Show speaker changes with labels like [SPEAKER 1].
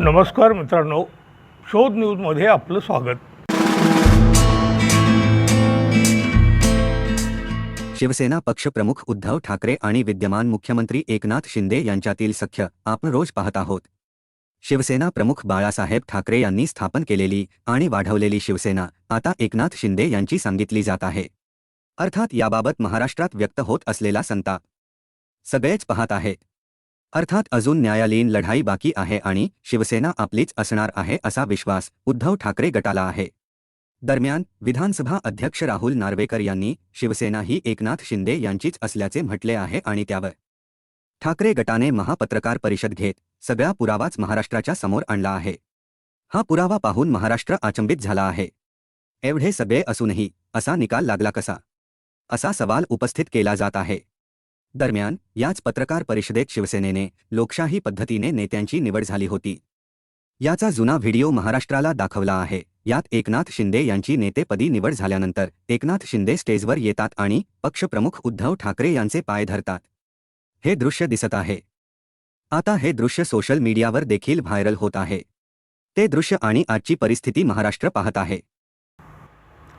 [SPEAKER 1] नमस्कार मित्रांनो शोध न्यूजमध्ये आपलं स्वागत.
[SPEAKER 2] शिवसेना पक्षप्रमुख उद्धव ठाकरे आणि विद्यमान मुख्यमंत्री एकनाथ शिंदे यांच्यातील सख्य आपण रोज पाहत आहोत. शिवसेना प्रमुख बाळासाहेब ठाकरे यांनी स्थापन केलेली आणि वाढवलेली शिवसेना आता एकनाथ शिंदे यांची सांगितली जात आहे. अर्थात याबाबत महाराष्ट्रात व्यक्त होत असलेला संताप. सगळेच पाहत आहेत अर्थात अजून न्यायालयीन लढाई बाकी आहे आणि शिवसेना आपलीच असणार आहे असा विश्वास उद्धव ठाकरे गटाला आहे. दरम्यान विधानसभा अध्यक्ष राहुल नार्वेकर यांनी शिवसेना ही एकनाथ शिंदे यांचीच असल्याचे म्हटले आहे आणि त्यावर ठाकरे गटाने महापत्रकार परिषद घेत सगळा पुरावाच महाराष्ट्राच्या समोर आणला आहे. हा पुरावा पाहून महाराष्ट्र अचंबित झाला आहे. एवढे सगळे असूनही असा निकाल लागला कसा? असा सवाल उपस्थित केला जात आहे. दरम्यान याच पत्रकार परिषदेत शिवसेनेने लोकशाही पद्धतीने नेत्यांची निवड झाली होती. याचा जुना व्हिडिओ महाराष्ट्राला दाखवला आहे. यात एकनाथ शिंदे यांची नेतेपदी निवड झाल्यानंतर एकनाथ शिंदे स्टेजवर येतात आणि पक्षप्रमुख उद्धव ठाकरे यांचे पाय धरतात. हे दृश्य दिसत आहे. आता हे दृश्य सोशल मीडियावर देखील व्हायरल होत आहे. ते दृश्य आणि आजची परिस्थिती महाराष्ट्र पाहत आहे.